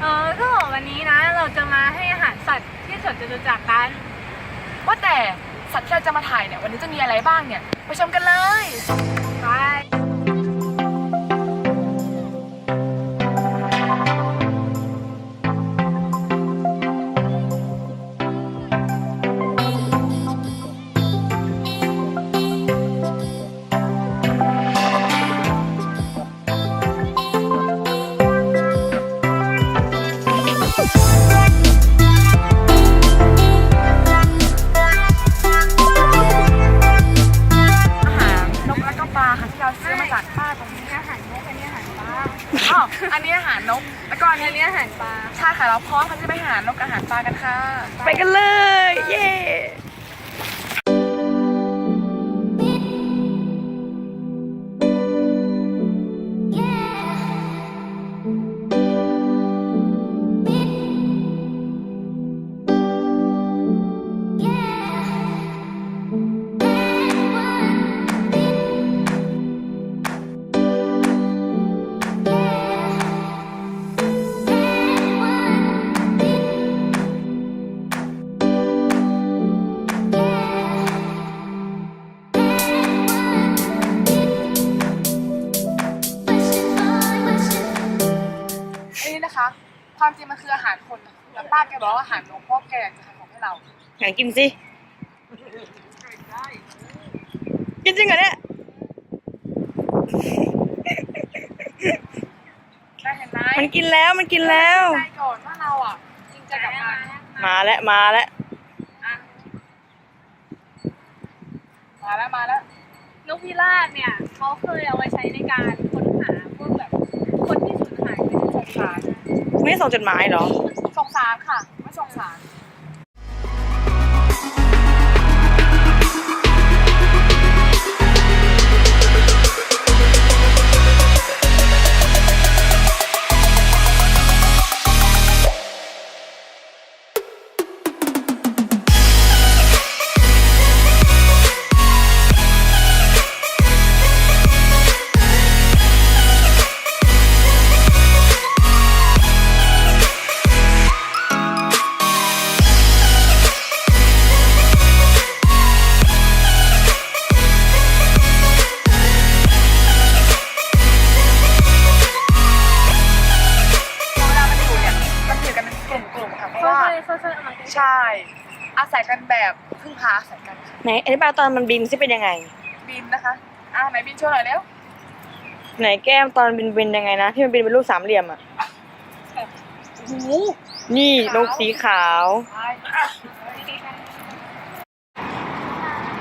เออก็วันนี้นะเราจะมาให้อาหารสัตว์ที่สวนจตุจักรกัน ว่าแต่สัตว์ที่เราจะมาถ่ายเนี่ยวันนี้จะมีอะไรบ้างเนี่ยไปชมกันเลย ไป ไปกันค่ะ ไปกันเลย เย้ ความจริงมันคืออาหารคนนะแต่ป้าแกบอกว่าอาหารนกเพราะแกอยากจะทำของให้เราไหนกินสิกินจริงเหรอเนี่ยได้เห็นไหมมันกินแล้วมันกินแล้ว ใจก่อนว่าเราอะจริงใจกับมันมาแล้วมาแล้วอะมาแล้วมาแล้ว นกพิราบเนี่ยเขาเคยเอาไว้ใช้ในการค้นหาพวกแบบคนที่สูญห ไปในสารามไม่ส่งจดหมายเหรอ สงสารค่ะ ไม่สงสาร ราะค่ว่าอยๆค่อยๆเอามาใกล้ๆใช่ อาศัยกันแบบพึ่งพาอาศัยกันค่ะไหนอธิบายตอนมันบินสิเป็นยังไง บินนะคะ อ่าไหนบินโชว์หน่อยเร็วไหนแก้มตอนบินบินยังไงนะที่มันบินเป็นรูปสามเหลี่ยมอะโอ้โหนี่นกสีขาว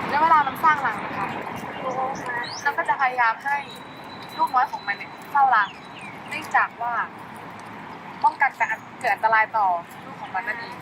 แล้วเวลามันสร้างรังนะคะเราก็จะพยายามให้ลูกน้อยของมันเนี่ยเข้ารังเนื่องจากว่า ป้องกันการเกิดอันตรายต่อลูกของมันนั่นเอง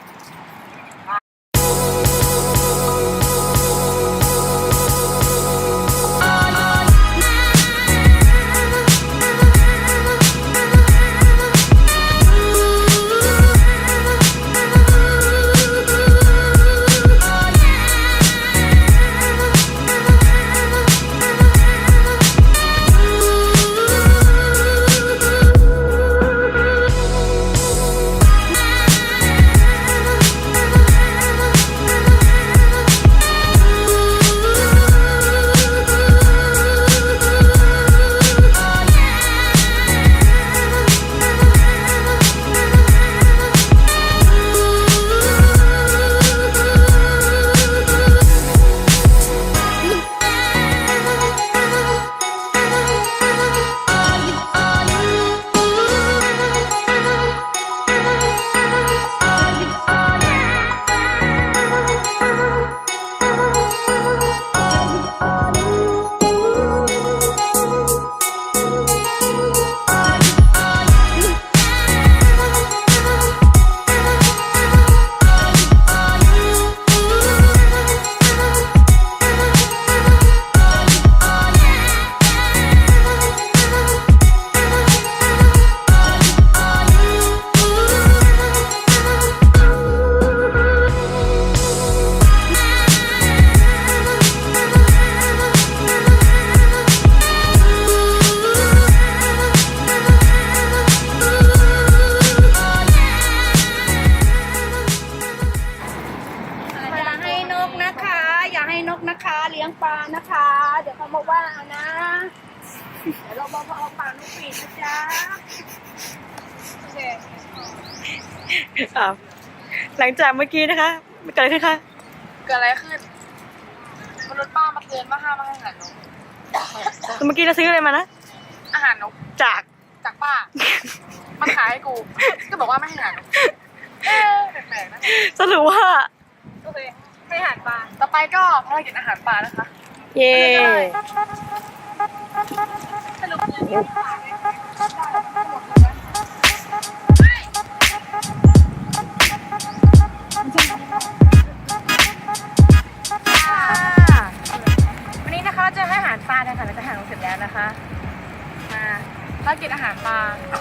ลี้ยงปลานะคะ เดี๋ยวเขามาว่าเอานะ เดี๋ยวเราบอกว่าเอาปลาลูกปีนะจ๊ะโอเคอ้หลังจากเมื่อกี้นะคะเกิดอะไรขึ้นคะเกิดอะไรขึ้นมนุษย์ป้ามาเตือนว่าห้ามมาให้อาหารนกเมื่อกี้เราซื้ออะไรมานะ อาหารนกจากจากป้า มันขายให้กู ก็บอกว่าไม่ให้อาหารนกเแปลกนะสรุปว่าโอเค ให้อาหารปลา ต่อไปก็ภารกิจอาหารป่านะคะเย่สรุปเงินที่ปลาวันนี้นะคะเราจะให้อาหารปลากันค่ะเราจะอาหารเสร็จแล้วนะคะ มาภารกิจอาหารปลา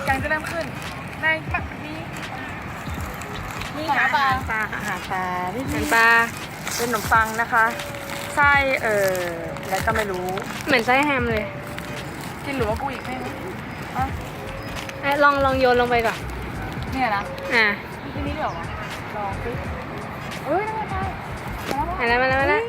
ยังจะเริ่มขึ้น ในปักนี้นี่ค่ะอาหารปลาอาหารปลาอาหารปลา เป็นขนมปังนะคะ ไส้เออแล้วก็ไม่รู้เหมือนไส้แฮมเลยกินหรือว่ากูอีกไม่รู้อะลองลองโยนลงไปก่อนเนี่ยนะอะที่นี่เดี๋ยวอะลองสิเอ้ยนั่นไงไปแล้วมาแล้วมาแล้วมาแล้ว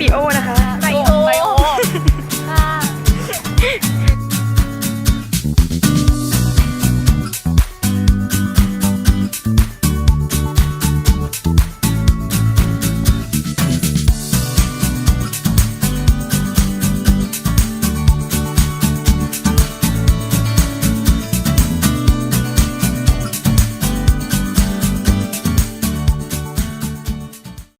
พี่โอนะคะ